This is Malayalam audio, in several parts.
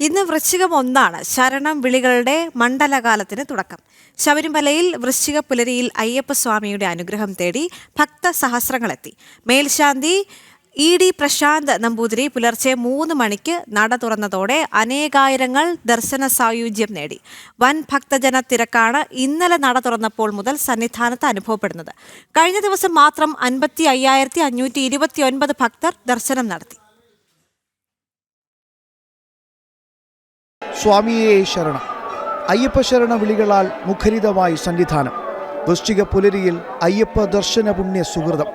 ഇന്ന് വൃശ്ചികം ഒന്നാണ്. ശരണം വിളികളുടെ മണ്ഡലകാലത്തിന് തുടക്കം. ശബരിമലയിൽ വൃശ്ചിക പുലരിയിൽ അയ്യപ്പസ്വാമിയുടെ അനുഗ്രഹം തേടി ഭക്ത സഹസ്രങ്ങളെത്തി. മേൽശാന്തി ഇ ഡി പ്രശാന്ത് നമ്പൂതിരി പുലർച്ചെ മൂന്ന് മണിക്ക് നട തുറന്നതോടെ അനേകായിരങ്ങൾ ദർശന സായുജ്യം നേടി. വൻ ഭക്തജന തിരക്കാണ് ഇന്നലെ നട തുറന്നപ്പോൾ മുതൽ സന്നിധാനത്ത് അനുഭവപ്പെടുന്നത്. കഴിഞ്ഞ ദിവസം മാത്രം അൻപത്തി അയ്യായിരത്തി അഞ്ഞൂറ്റി ഇരുപത്തി ഒൻപത് ഭക്തർ ദർശനം നടത്തി. സ്വാമിയേ ശരണം. അയ്യപ്പ ശരണ വിളികളാൽ മുഖരിതമായി സന്നിധാനം. വൃശ്ചിക പുലരിയിൽ അയ്യപ്പ ദർശന പുണ്യ സുഹൃതം.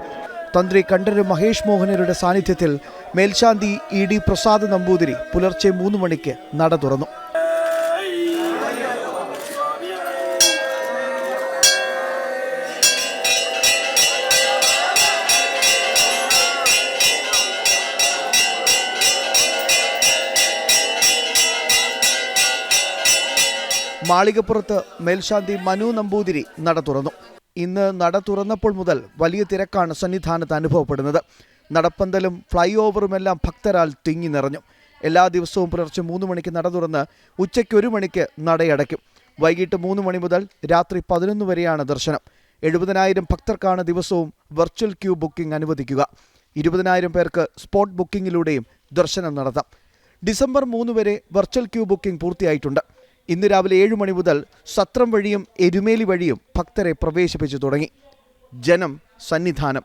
തന്ത്രി കണ്ഠര് മഹേഷ് മോഹനരുടെ സാന്നിധ്യത്തിൽ മേൽശാന്തി ഇ ഡി പ്രസാദ് നമ്പൂതിരി പുലർച്ചെ മൂന്ന് മണിക്ക് നട തുറന്നു. മാളികപ്പുറത്ത് മേൽശാന്തി മനു നമ്പൂതിരി നട തുറന്നു. ഇന്ന് നട തുറന്നപ്പോൾ മുതൽ വലിയ തിരക്കാണ് സന്നിധാനത്ത് അനുഭവപ്പെടുന്നത്. നടപ്പന്തലും ഫ്ലൈ ഓവറുമെല്ലാം ഭക്തരാൽ തിങ്ങി നിറഞ്ഞു. എല്ലാ ദിവസവും പുലർച്ചെ മൂന്ന് മണിക്ക് നട തുറന്ന് ഉച്ചയ്ക്ക് ഒരു മണിക്ക് നടയടയ്ക്കും. വൈകിട്ട് മൂന്ന് മണി മുതൽ രാത്രി പതിനൊന്ന് വരെയാണ് ദർശനം. എഴുപതിനായിരം ഭക്തർക്കാണ് ദിവസവും വെർച്വൽ ക്യൂ ബുക്കിംഗ് അനുവദിക്കുക. ഇരുപതിനായിരം പേർക്ക് സ്പോട്ട് ബുക്കിംഗിലൂടെയും ദർശനം നടത്താം. ഡിസംബർ മൂന്ന് വരെ വെർച്വൽ ക്യൂ ബുക്കിംഗ് പൂർത്തിയായിട്ടുണ്ട്. ഇന്ന് രാവിലെ ഏഴ് മണി മുതൽ സത്രം വഴിയും എരുമേലി വഴിയും ഭക്തരെ പ്രവേശിപ്പിച്ചു തുടങ്ങി. ജനം സന്നിധാനം.